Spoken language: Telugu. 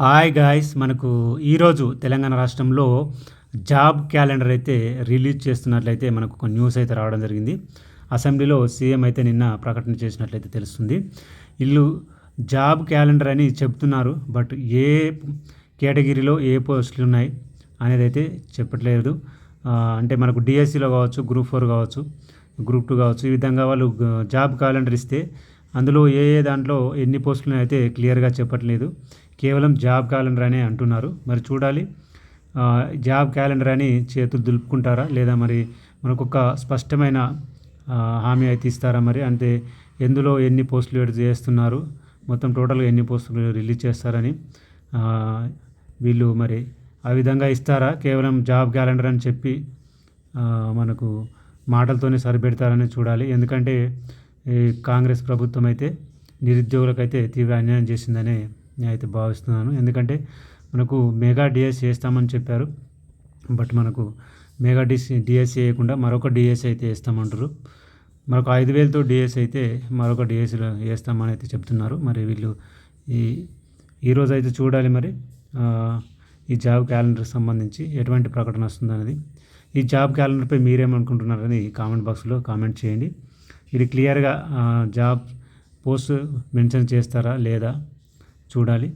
హాయ్ గాయస్ మనకు ఈరోజు తెలంగాణ రాష్ట్రంలో జాబ్ క్యాలెండర్ అయితే రిలీజ్ చేస్తున్నట్లయితే మనకు ఒక న్యూస్ అయితే రావడం జరిగింది. అసెంబ్లీలో సీఎం అయితే నిన్న ప్రకటన చేసినట్లయితే తెలుస్తుంది. ఇల్లు జాబ్ క్యాలెండర్ అని చెప్తున్నారు బట్ ఏ కేటగిరీలో ఏ పోస్టులు ఉన్నాయి అనేది అయితే చెప్పట్లేదు. అంటే మనకు డిఎస్సిలో కావచ్చు గ్రూప్ ఫోర్ కావచ్చు గ్రూప్ టూ కావచ్చు ఈ విధంగా వాళ్ళు జాబ్ క్యాలెండర్ ఇస్తే అందులో ఏ ఏ దాంట్లో ఎన్ని పోస్టులు అయితే క్లియర్గా చెప్పట్లేదు కేవలం జాబ్ క్యాలెండర్ అనే అంటున్నారు. మరి చూడాలి. జాబ్ క్యాలెండర్ అని చేతులు దులుపుకుంటారా? లేదా మరి మనకు ఒక స్పష్టమైన హామీ అయితే ఇస్తారా మరి? అంటే ఎందులో ఎన్ని పోస్టులు చేస్తున్నారు? మొత్తం టోటల్గా ఎన్ని పోస్టులు రిలీజ్ చేస్తారని వీళ్ళు మరి ఆ విధంగా ఇస్తారా? కేవలం జాబ్ క్యాలెండర్ అని చెప్పి మనకు మాటలతోనే సరిపెడతారని చూడాలి. ఎందుకంటే ఈ కాంగ్రెస్ ప్రభుత్వం అయితే నిరుద్యోగులకైతే తీవ్ర అన్యాయం చేసిందని నేనైతే భావిస్తున్నాను. ఎందుకంటే మనకు మెగా డిఎస్ చేస్తామని చెప్పారు. బట్ మనకు మెగా డిస్ డిఎస్ వేయకుండా మరొక డిఎస్సి అయితే వేస్తామంటారు. మరొక ఐదు వేలతో డిఎస్ అయితే మరొక డిఎస్సిలో వేస్తామని అయితే చెప్తున్నారు. మరి వీళ్ళు ఈ ఈరోజు అయితే చూడాలి మరి. ఈ జాబ్ క్యాలెండర్కి సంబంధించి ఎటువంటి ప్రకటన వస్తుందనేది. ఈ జాబ్ క్యాలెండర్పై మీరేమనుకుంటున్నారని కామెంట్ బాక్స్లో కామెంట్ చేయండి. ఇది క్లియర్గా జాబ్ పోస్ట్ మెన్షన్ చేస్తారా లేదా చూడాలి.